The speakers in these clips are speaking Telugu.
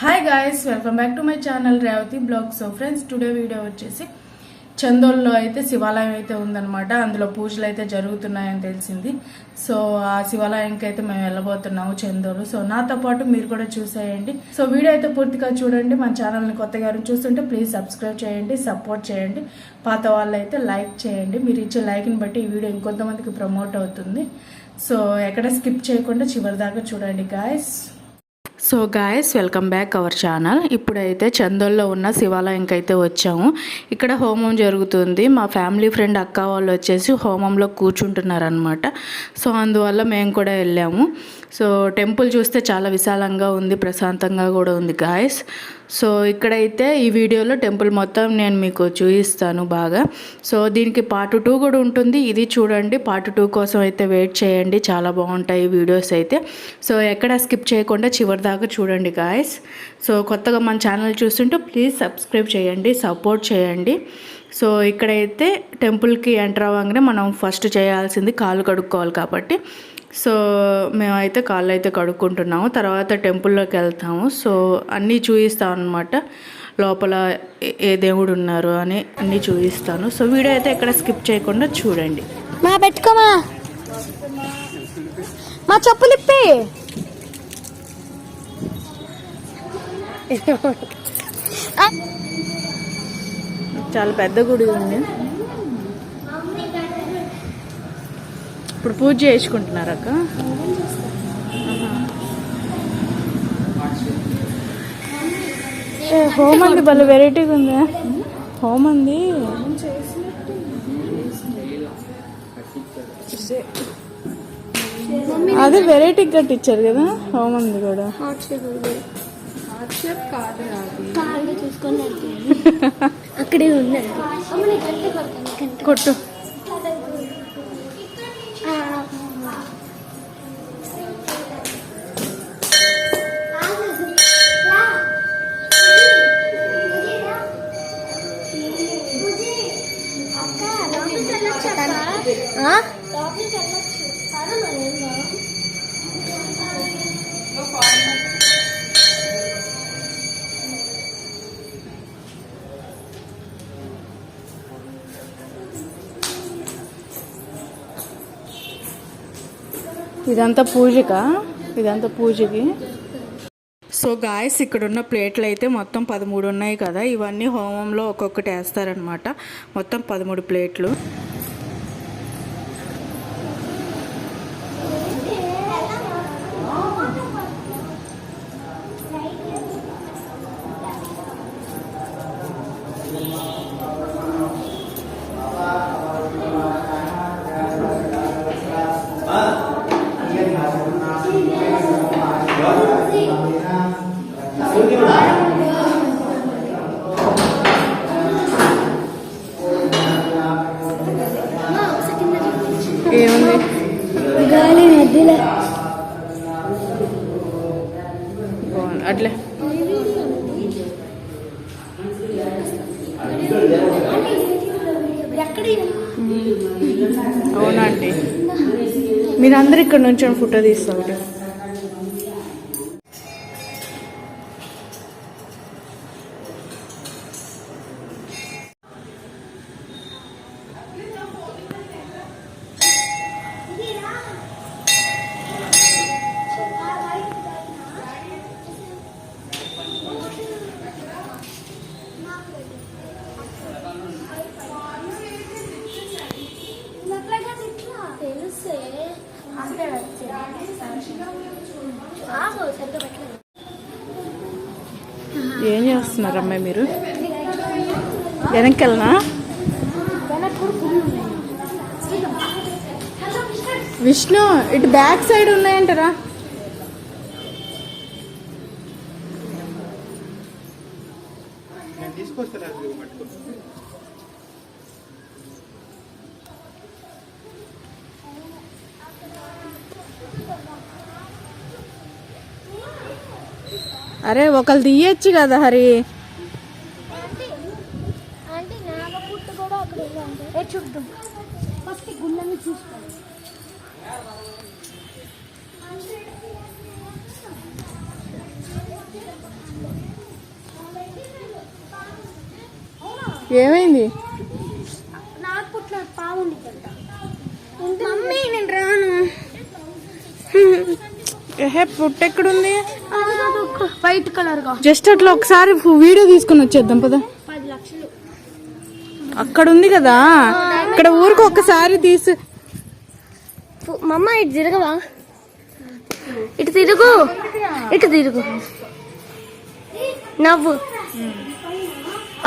Hi guys welcome back to my channel Revathi blog so friends today video వచ్చేసి చందోల్లో అయితే శివాలయం అయితే ఉందన్నమాట. అందులో పూజలు అయితే జరుగుతున్నాయని తెలిసింది. సో ఆ శివాలయంకి అయితే మేము వెళ్ళబోతున్నాము చందోలు. సో నాతో పాటు మీరు కూడా చూసేయండి. సో వీడియో అయితే పూర్తిగా చూడండి. మన ఛానల్ని కొత్తగా చూస్తుంటే ప్లీజ్ సబ్స్క్రైబ్ చేయండి సపోర్ట్ చేయండి. పాత వాళ్ళు అయితే లైక్ చేయండి. మీరు ఇచ్చే లైక్ని బట్టి ఈ వీడియో ఇంకొంతమందికి ప్రమోట్ అవుతుంది. సో ఎక్కడ స్కిప్ చేయకుండా చివరి దాకా చూడండి guys so guys welcome back our channel ఇప్పుడైతే చందోల్లో ఉన్న శివాలయంకి అయితే వచ్చాము. ఇక్కడ హోమం జరుగుతుంది. మా ఫ్యామిలీ ఫ్రెండ్ అక్క వాళ్ళు వచ్చేసి హోమంలో కూర్చుంటున్నారనమాట సో అందువల్ల మేము కూడా వెళ్ళాము. సో టెంపుల్ చూస్తే చాలా విశాలంగా ఉంది ప్రశాంతంగా కూడా ఉంది గాయస్ సో ఇక్కడైతే ఈ వీడియోలో టెంపుల్ మొత్తం నేను మీకు చూపిస్తాను బాగా. సో దీనికి పార్ట్ టూ కూడా ఉంటుంది. ఇది చూడండి. పార్ట్ టూ కోసం అయితే వెయిట్ చేయండి. చాలా బాగుంటాయి వీడియోస్ అయితే. సో ఎక్కడ స్కిప్ చేయకుండా చివరి దాకా చూడండి గాయస్ సో కొత్తగా మన ఛానల్ చూస్తుంటే ప్లీజ్ సబ్స్క్రైబ్ చేయండి సపోర్ట్ చేయండి. సో ఇక్కడైతే టెంపుల్కి ఎంటర్ అవ్వగానే మనం ఫస్ట్ చేయాల్సింది కాలు కడుక్కోవాలి కాబట్టి సో మేమైతే కాళ్ళు అయితే కడుక్కుంటున్నాము. తర్వాత టెంపుల్లోకి వెళ్తాము. సో అన్నీ చూపిస్తాం అనమాట లోపల ఏ- దేవుడు ఉన్నారు అని అన్నీ చూపిస్తాను సో వీడియో అయితే ఎక్కడ స్కిప్ చేయకుండా చూడండి. మా పెట్టుకోమా? మా చెప్పులు ఇప్పి. చాలా పెద్ద గుడి ఉంది. ఇప్పుడు పూజ చేసుకుంటున్నారు అక్క. హోమ్ అంది భలే వెరైటీగా ఉందా? హోమ్ అంది. అదే వెరైటీగా కట్టించారు కదా హోమ్ అంది కూడా. అక్కడే గంట. కొట్టు. ఇదంతా పూజకా? ఇదంతా పూజకి? సో గాయస్ ఇక్కడ ఉన్న ప్లేట్లు అయితే మొత్తం పదమూడు ఉన్నాయి కదా. ఇవన్నీ హోమంలో ఒక్కొక్కటి వేస్తారనమాట మొత్తం పదమూడు ప్లేట్లు. బాగుంది అట్లే అవునండి మీరందరూ ఇక్కడ నుంచి ఫోటో తీస్తారు ఏం చేస్తున్నారు అమ్మాయి మీరు? వెనక్కి వెళ్ళనా విష్ణు ఇటు బ్యాక్ సైడ్ ఉన్నాయంటారా? అరే ఒకళ్ళు తీయచ్చు కదా హరి. ఆంటీ, ఆంటీ నాగపుట్టు కూడా అక్కడ ఉందండి ఏ చూద్దాం ఫస్ట్ ఈ గుళ్ళని చూసుకోండి ఏమైంది నాకు పుట్టిన పాము ఉంది మమ్మీ నేను రాను ఏహే పుట్టెక్కడుంది వైట్ కలర్ జస్ట్ అట్లా ఒకసారి వీడియో తీసుకొని వచ్చేద్దాం పదా. అక్కడ ఉంది కదా? ఇక్కడ ఊరికి ఒక్కసారి తీసి. మమ్మ ఇటు తిరగవా? ఇటు తిరుగు. ఇటు తిరుగు. నవ్వు.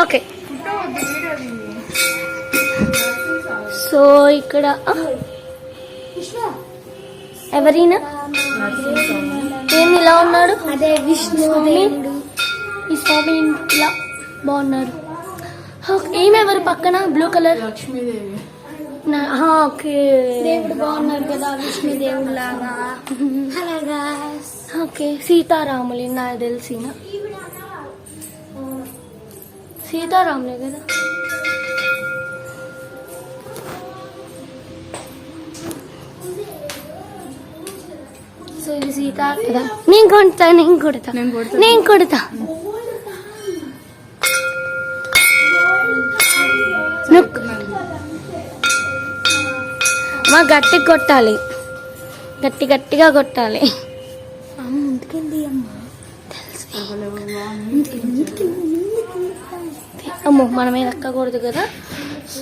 ఓకే. సో ఇక్కడ. ఎవరైనా? ఏమి ఇలా ఉన్నాడు? అదే విష్ణు ఈ స్వామి ఇలా బాగున్నారు. ఏమి ఎవరు పక్కన? Blue colour? లక్ష్మీదేవి. నా- ఆ, ఓకే. దేవుడు బాగున్నారు కదా విష్ణు దేవుడు లాగా. అలాగా ఓకే సీతారాములు నాకు తెలిసిన. సీతారాములే కదా. సో ఇది సీత కదా? నేను కొడతా నేను కొడతా. నేను కొడతా. మా గట్టి కొట్టాలి. గట్టి గట్టిగా కొట్టాలి. అమ్మో మనం ఏది ఎక్కకూడదు కదా.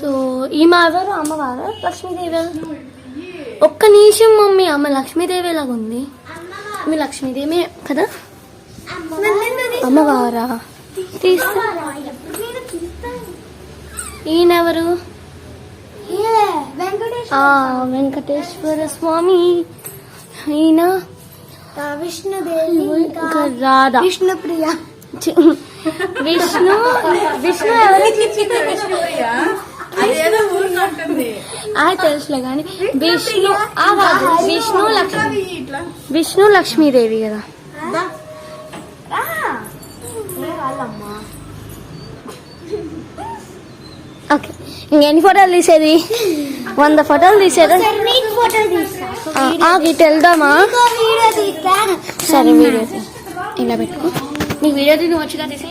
సో ఈమె ఎవరు అమ్మవారు లక్ష్మీదేవి? ఒక్క నిమిషం మమ్మీ అమ్మ లక్ష్మీదేవి ఎలాగ ఉంది? మీ లక్ష్మీదేవి కదా? అమ్మవారా? తీస్తా. ఈయనెవరు? ఆ, వెంకటేశ్వర స్వామి. ఈయన? విష్ణుదేవి రాధా. విష్ణుప్రియ. విష్ణు విష్ణు ఎవరు? ఆ తెలుసులే కానీ విష్ణు విష్ణు లక్ష్మి. ఇట్లా. విష్ణు లక్ష్మీదేవి కదా. ఓకే. ఇంకెన్ని ఫోటోలు తీసేది? వంద ఫోటోలు తీసేదా? ఇటు వెళ్దామా? సరే వీడియో. ఇలా పెట్టుకో. నీకు వీడియో తీ నువ్వు వచ్చిగా తీసి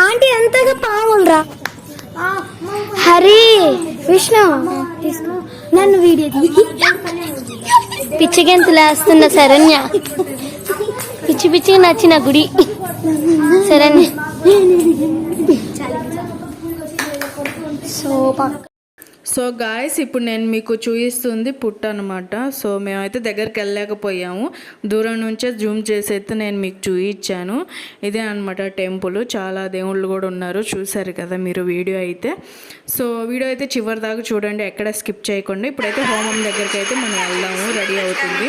ఆంటీ ఎంతగా పాములరా హరి విష్ణు నన్ను వీడియో పిచ్చి వేస్తున్న శరణ్య. పిచ్చి పిచ్చి నచ్చిన గుడి. శరణ్య. సో సో గాయస్ ఇప్పుడు నేను మీకు చూపిస్తుంది పుట్ట అనమాట సో మేమైతే దగ్గరికి వెళ్ళలేకపోయాము. దూరం నుంచే జూమ్ చేసి అయితే నేను మీకు చూపించాను. ఇదే అనమాట టెంపుల్. చాలా దేవుళ్ళు కూడా ఉన్నారు. చూసారు కదా మీరు వీడియో అయితే. సో వీడియో అయితే చివరి దాకా చూడండి. ఎక్కడ స్కిప్ చేయకుండా. ఇప్పుడైతే హోమం దగ్గరికి అయితే మనం వెళ్దాము. రెడీ అవుతుంది.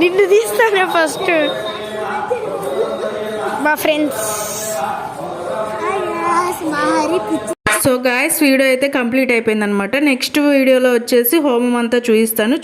నిన్ను తీస్తానే ఫస్ట్ మా ఫ్రెండ్స్ సో గాయస్ వీడియో అయితే కంప్లీట్ అయిపోయింది అనమాట నెక్స్ట్ వీడియోలో వచ్చేసి హోమం అంతా చూపిస్తాను.